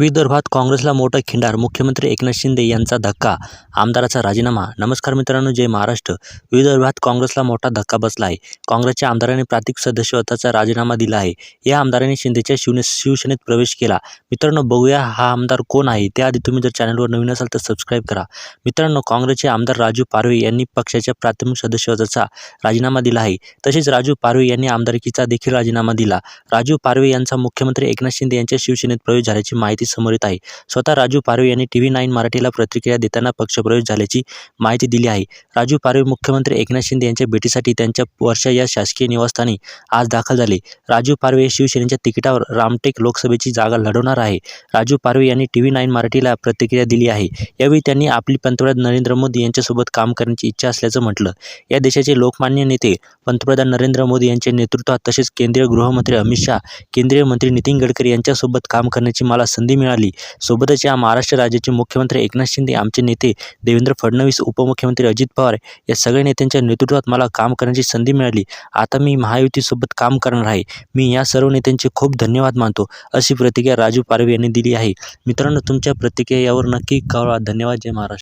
विदर्भात काँग्रेसला मोठा खिंडार मुख्यमंत्री एकनाथ शिंदे यांचा धक्का आमदाराचा राजीनामा. नमस्कार मित्रांनो जय महाराष्ट्र. विदर्भात काँग्रेसला मोठा धक्का बसला आहे काँग्रेसच्या आमदाराने प्रातिक सदस्यत्वाचा राजीनामा दिला आहे. या आमदाराने शिंदेच्या शिवने शिवसेनेत प्रवेश केला. मित्रांनो बघूया हा आमदार कोण आहे? त्याआधी तुम्ही जर चॅनलवर नवीन असाल तर सबस्क्राईब करा. मित्रांनो काँग्रेसचे आमदार राजू पारवे यांनी पक्षाच्या प्राथमिक सदस्यत्वाचा राजीनामा दिला आहे. तसेच राजू पारवे यांनी आमदारकीचा देखील राजीनामा दिला. राजू पारवे यांचा मुख्यमंत्री एकनाथ शिंदे यांच्या शिवसेनेत प्रवेश झाल्याची माहिती समोर येत आहे. स्वतः राजू पारवे यांनी टी व्ही नाईन मराठीला प्रतिक्रिया देताना पक्षप्रवेश झाल्याची माहिती दिली आहे. राजू पारवे मुख्यमंत्री एकनाथ शिंदे यांच्या भेटीसाठी त्यांच्या वर्षा या शासकीय निवासस्थानी आज दाखल झाले. राजू पारवे हे शिवसेनेच्या तिकिटावर रामटेक लोकसभेची जागा लढवणार आहे. राजू पारवे यांनी टी व्ही नाईन मराठीला प्रतिक्रिया दिली आहे. यावेळी त्यांनी आपली पंतप्रधान नरेंद्र मोदी यांच्यासोबत काम करण्याची इच्छा असल्याचं म्हटलं. या देशाचे लोकमान्य नेते पंतप्रधान नरेंद्र मोदी यांच्या नेतृत्वात तसेच केंद्रीय गृहमंत्री अमित शाह केंद्रीय मंत्री नितीन गडकरी यांच्यासोबत काम करण्याची मला संधी संधी मिळाली. सोबतच या महाराष्ट्र राज्याचे मुख्यमंत्री एकनाथ शिंदे आमचे नेते देवेंद्र फडणवीस उपमुख्यमंत्री अजित पवार या सगळ्या नेत्यांच्या नेतृत्वात मला काम करण्याची संधी मिळाली. आता मी महायुतीसोबत काम करणार आहे. मी या सर्व नेत्यांचे खूप धन्यवाद मानतो अशी प्रतिक्रिया राजू पारवे यांनी दिली आहे. मित्रांनो तुमच्या प्रतिक्रिया यावर नक्की कळवा. धन्यवाद जय महाराष्ट्र.